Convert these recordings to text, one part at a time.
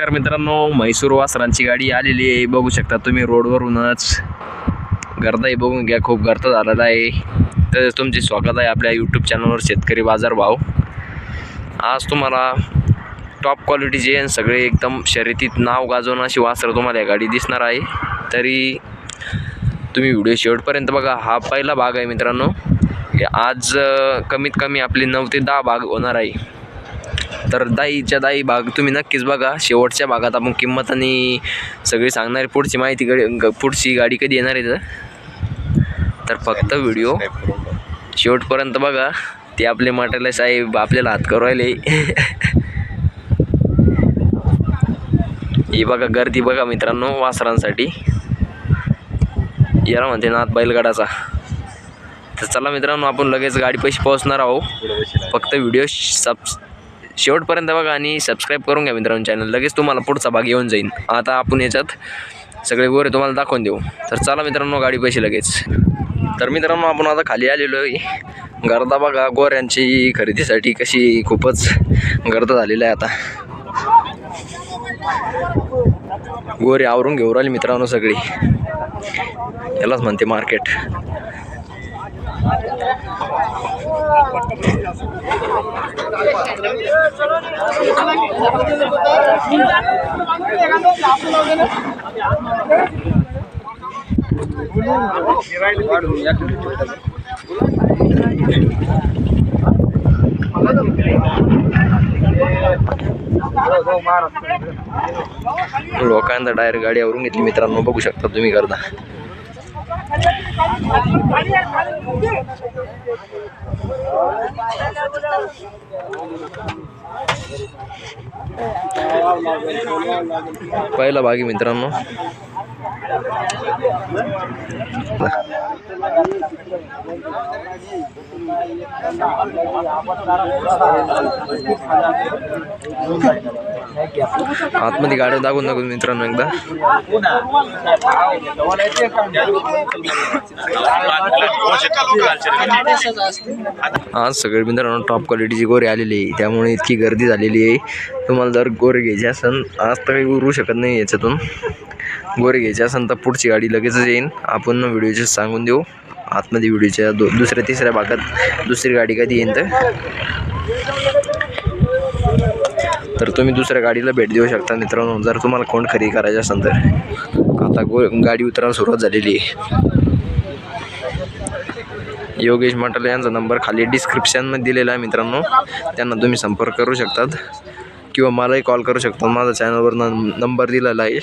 नमस्कार मित्रांनो म्हैसूर वासरांची गाडी आलेली आहे. बघू शकता तुम्ही रोडवरूनच. गर्दाही बघून घ्या खूप गर्द झालेला आहे. तर तुमचे स्वागत आहे आपल्या यूट्यूब चॅनलवर शेतकरी बाजार भाव. आज तुम्हाला टॉप क्वालिटीचे आणि सगळे एकदम शर्यतीत नाव गाजवणं अशी वासरं तुम्हाला या गाडी दिसणार आहे. तरी तुम्ही व्हिडिओ शेवटपर्यंत बघा हा पहिला भाग आहे मित्रांनो. आज कमीत कमी आपले नऊ ते दहा भाग होणार आहे. तर दाईच्या दाई भाग तुम्ही नक्कीच बघा. शेवटच्या भागात आपण किंमत आणि सगळी सांगणारी पुढची माहिती कडे ग- पुढची गाडी कधी येणार आहे तर? फक्त व्हिडिओ शेवटपर्यंत बघा. ते आपले मटेरियल साहेब आपल्याला हात करू राहिले. ही बघा गर्दी बघा मित्रांनो वासरांसाठी. याला म्हणते नाथ बैलगाडाचा. तर चला मित्रांनो आपण लगेच गाडी पैसे पोहोचणार आहोत. फक्त व्हिडिओ सब शेवटपर्यंत बघा आणि सबस्क्राईब करून घ्या मित्रांनो चॅनल लगेच तुम्हाला पुढचा भाग येऊन जाईल आता आपण याच्यात सगळे गोरे तुम्हाला दाखवून देऊ. तर चला मित्रांनो गाडी पैसे लगेच. तर मित्रांनो आपण आता खाली आलेलो आहे. गर्दा बघा गोऱ्यांची खरेदीसाठी कशी खूपच गर्द झालेलं आहे आता. गोरे आवरून घेऊ राहिले मित्रांनो सगळी. यालाच म्हणते मार्केट लोकांना डायरेक्ट गाडी आवरून घेतली मित्रांनो बघू शकता तुम्ही करता पहिला भागी मित्रांनो. आतमध्ये गाड्या दाखवून दाखवून मित्रांनो एकदा. आज सगळे मित्रांनो टॉप क्वालिटीची गोरे आलेली आहे. त्यामुळे इतकी गर्दी झालेली आहे. तुम्हाला जर गोरे घ्यायची असेल आज तर काही उरू शकत नाही याच्यातून. गोरे घ्यायचे असेल तर पुढची गाडी लगेचच येईन. आपण व्हिडिओचे सांगून देऊ. आतमध्ये व्हिडिओच्या दो दुसऱ्या तिसऱ्या भागात दुसरी गाडी कधी येईन तर. तर तुम्ही दुसऱ्या गाडीला भेट देऊ शकता मित्रांनो. जर तुम्हाला कोण खरेदी करायचं असेल तर. आता गो गाडी उतरायला सुरुवात झालेली आहे. योगेश मटाले यांचा नंबर खाली डिस्क्रिप्शनमध्ये दिलेला आहे मित्रांनो. त्यांना तुम्ही संपर्क करू शकतात. किंवा मलाही कॉल करू शकता माझा चॅनलवर नंबर दिलेला आहे.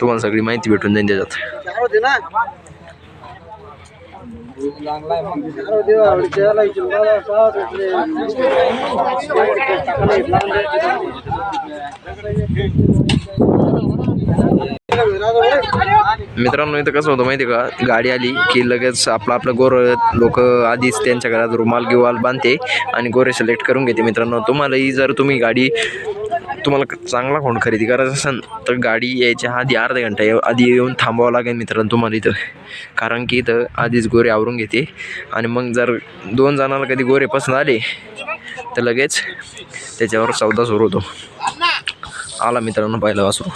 तुम्हाला सगळी माहिती भेटून जाईल त्याच्यात. मित्रांनो इथं कसं होतं माहिती आहे का? गाडी आली की लगेच आपलं आपलं गोर लोक आधीच त्यांच्या घरात रुमाल गिवाल बांधते आणि गोरे सिलेक्ट करून घेते मित्रांनो. तुम्हालाही जर तुम्ही गाडी तुम्हाला क- चांगला फोन खरेदी करायचा असेल तर गाडी यायच्या आधी अर्धा घंटा येऊ- आधी येऊन थांबावं लागेल मित्रांनो तुम्हाला इथं. कारण की इथं आधीच गोरे आवरून घेते. आणि मग जर दोन जणाला कधी गोरे पसंत आले तर लगेच त्याच्यावर सौदा सुरू होतो. आला मित्रांनो पहिला वासरू.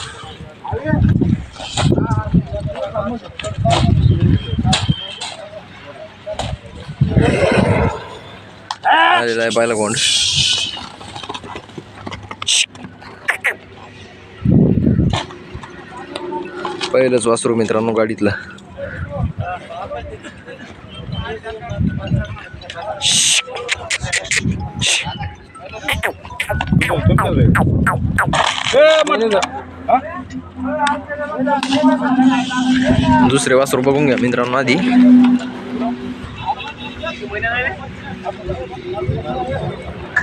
आलेला आहे पहिला कोण? पहिलंच वासरू मित्रांनो गाडीतलं. दुसरे वासरू बघून घ्या मित्रांनो आधी.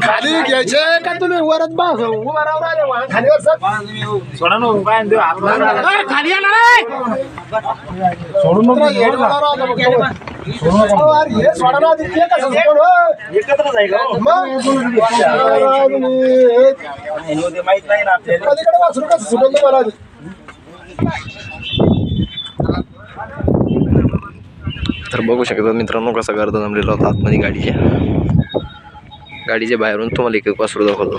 खाली घ्यायचे का तुम्ही वरच बास उभा राहू राहिले सर खाली सोडून मग हे सोडा ना आधी, ते कसं सोडून, हो? मग? पलीकडे वासरू कसं सुटून तुम्हाला आधी? तर बघू शकता मित्रांनो कसा गर्द जमलेला होता आतमध्ये गाडीच्या. गाडीच्या बाहेरून तुम्हाला एक एक वासरू दाखवतो.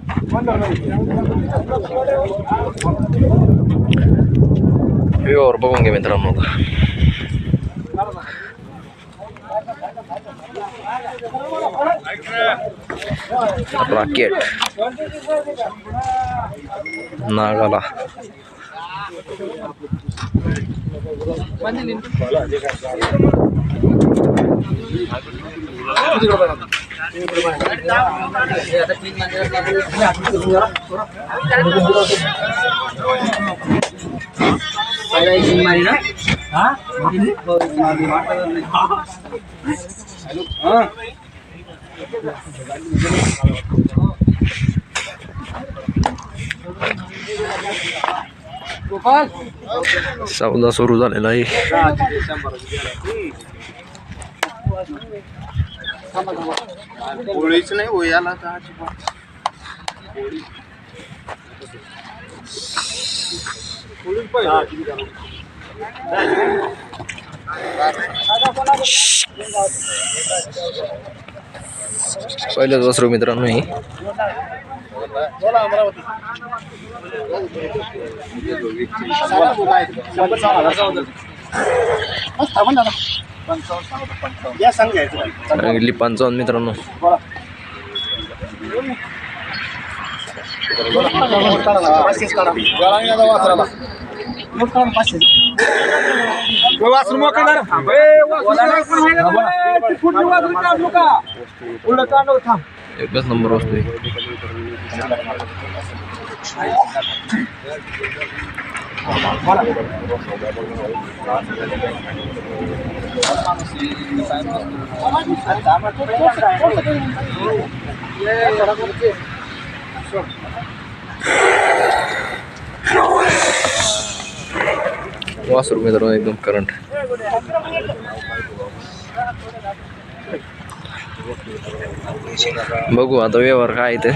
व्यवहार बघून घे मित्रांनो आता. रॉकेट नागाला सौदा सुरू झालेला आहे होळीच नाही हो याला का पहिलेच वासरू मित्रांनो हे. घ्यायचं सांगितली पंचावन्न मित्रांनो. एकच नंबर वस्तू आहे में मित्रांनो एकदम करंट बघू आता व्यवहार आहे ते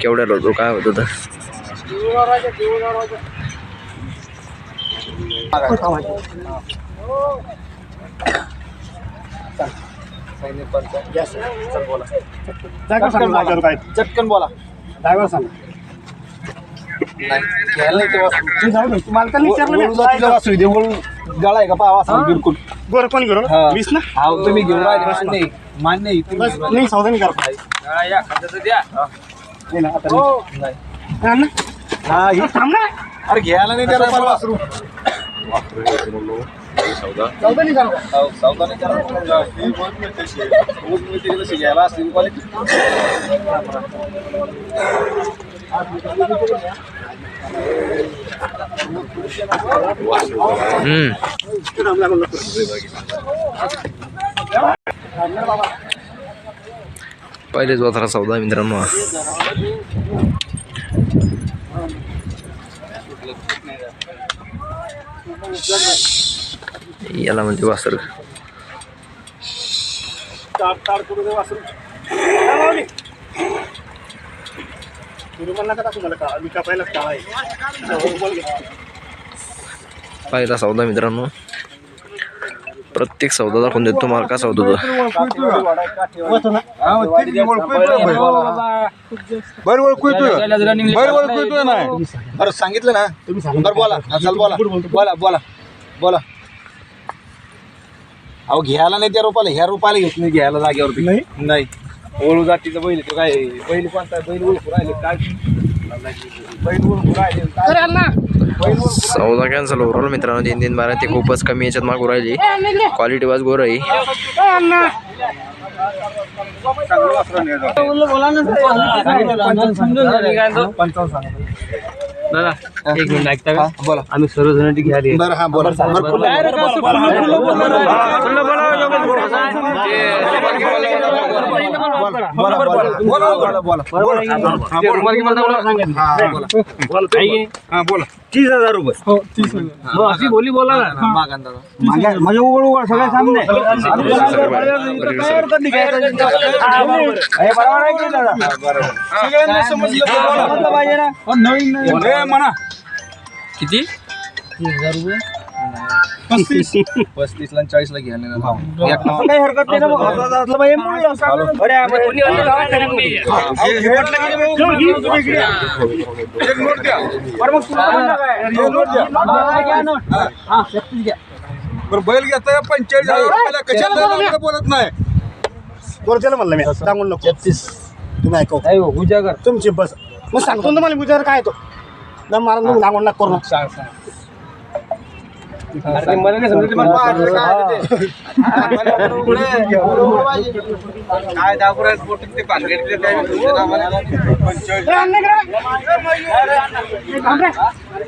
केवढ्याला होतो काय होतं चटकन बोला ड्रायव्हर सांग गळा आहे का वासरू बिलकुल गोर कोण घेऊन. वीस ना हा तुम्ही घेऊन राहिले मान्य नाही सावधानी करा राहिले. नाही आता नाही. हा ना? हा, हे- थांब ना अरे घ्यायला नाही त्याला पण वासरू सावधानी करा. हो, सावधानी करा. ही बोल मी तशी आहे. बोल मी तिला तशी घ्यायला असली quality. हम्म पहिलेच वासरा सौदा मित्रांनो हा. याला म्हणजे वासर ताड ताड करू दे वासरू काय माऊली? तुम्ही म्हणला का तुम्हाला याला म्हणते वासर. पाहिला सौदा मित्रांनो. प्रत्येक सौदा दाखवून देतो तुम्हाला होतो तो बर ओळखू बर ओळखू नाही? बरं सांगितलं ना. तुम्ही सांगा. बरं बोला चल बोला. बोला बोला बोला. अहो घ्यायला नाही त्या रोपाला ह्या रोपाला घेत नाही घ्यायला जागेवरती. नाही? ओळू जातीचं बैल तो काय बैल कोणता बैल ओळखू राहिले काय बैल ओळखू राहिले काय सौदा कॅन्सल होऊ राहिला मित्रांनो तीन तीन बारा ते खूपच कमी याच्यात मागू राहिली क्वालिटी वाज गोर आहे. दादा एक मिनिट ऐकता का हा, बोला आम्ही सर्वजण ती घ्यायला बरं हा बोला बरं, बोला. बोला, बोला, बोला, बोला, बोला. हा, बोला. हा, बोला. तीस हजार रुपये. अशी बोली बोला ना. हा. माझ्या उघड उघड सगळ्या सामने. सगळ्यांना समजलं तर बोला. ए, म्हणा. किती? पस्तीस ला चाळीस ला घ्यायला ना भाव. एक नंबर. काही हरकत नाही ना मग. असलं बाई, मुलं सांगा. अरे, आपण- एक नोट द्या. अरे मग तुला म्हणलं काय? हे नोट द्या. बरं बैल घेताय पंचेचाळीस हजार रुपयाला कशाला लावलं बोलत नाही बरं त्याला म्हणलं मी सांगून नको तुम्ही ऐकव उजागर तुमची बस मग सांगतो ना तुम्हाला मुजावर काय तो दम मारून तुम्ही सांगून नका करू मला नाही समजत काय दाखवू बोटिंग ते भानगडीतले काय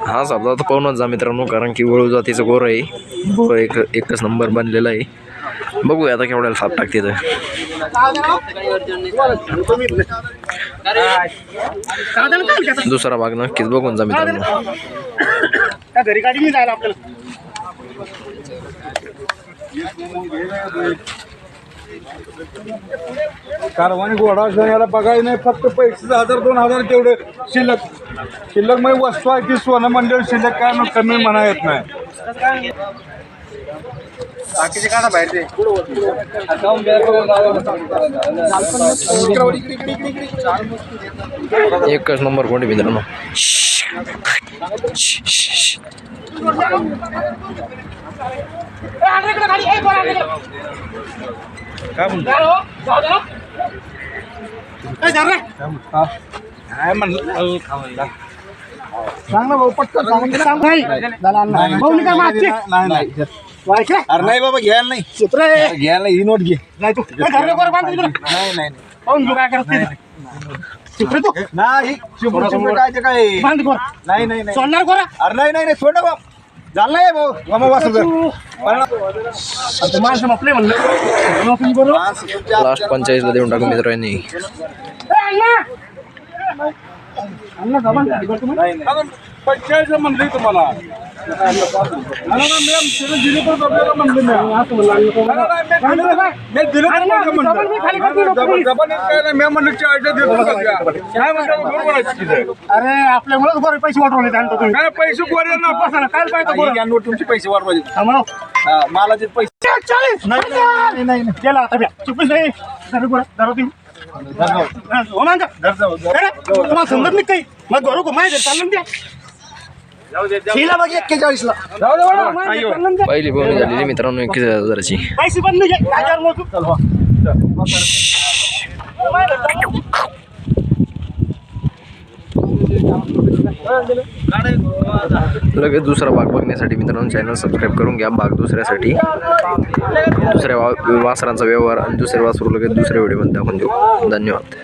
हा समजा तर पाहूनच जा मित्रांनो कारण की वळू जातीचं गोर आहे. गोर एक एकच नंबर बनलेला आहे. बघूया आता केवढ्याला साप टाकते तर दुसरा भाग नक्कीच बघून जा मित्रांनो. घरी गाडी नाही जायला आपल्याला. कारवानी घोडा असं याला बघायला नाही फक्त पैसे हजार दोन हजार तेवढे शिल्लक. शिल्लक म्हणजे वस्तू आहे ती सोनं मंडळ शिल्लक काय मग कमी म्हणा येत नाही. बाकीचे एकच नंबर कोणते मित्रांनो काय म्हणतो काय म्हणलं सांग ना भाऊ पटकन सांग सांग नाही भाऊ नाही अरे नाही बाबा घ्यायला नाही चित्र घ्यायला ही नोट घे नाही तू ए, नाही नाही पाहून तू काय करते चित्र तू नाही काय ते काय बांध नाही नाही सोडणार कोरा अरे नाही नाही नाही सोड बाप. झालं नाही भाऊ मामा वासू कर आता माणसं म्हटले म्हणलं नोकरी करू लास्ट पंचाळीसला देऊन टाकू मित्रांनी अण्णा जबान खाली करतो मग. पंचायत म्हणले तुम्हाला अरे आपल्यामुळेच बरे पैसे वाटवले काय पैसे गोरे ना बसा ना, काय पाहिजे गोरं? तुमचे पैसे वाढवायचे थांबा. मालाचे पैसे चाळीस नाही नाही गेला आता ब्या चुकीच नाही. धरू तुम्ही. हा. अरे, तुम्हाला समजत नाही काही. मग घरू को माहिती चाललं ना द्या. हिला बघ एक्केचाळीस ला. चाललं ना द्या. पहिली बोवणी झालेली मित्रांनो एकवीस हजाराची. पैसे बंद लगेच दुसरा भाग बघण्यासाठी मित्रांनो चॅनल सबस्क्राईब करून घ्या. भाग दुसऱ्यासाठी. दुसऱ्या वा वासरांचा व्यवहार आणि दुसरे वासरू लगेच दुसऱ्या व्हिडिओमध्ये दाखवून देऊ. धन्यवाद.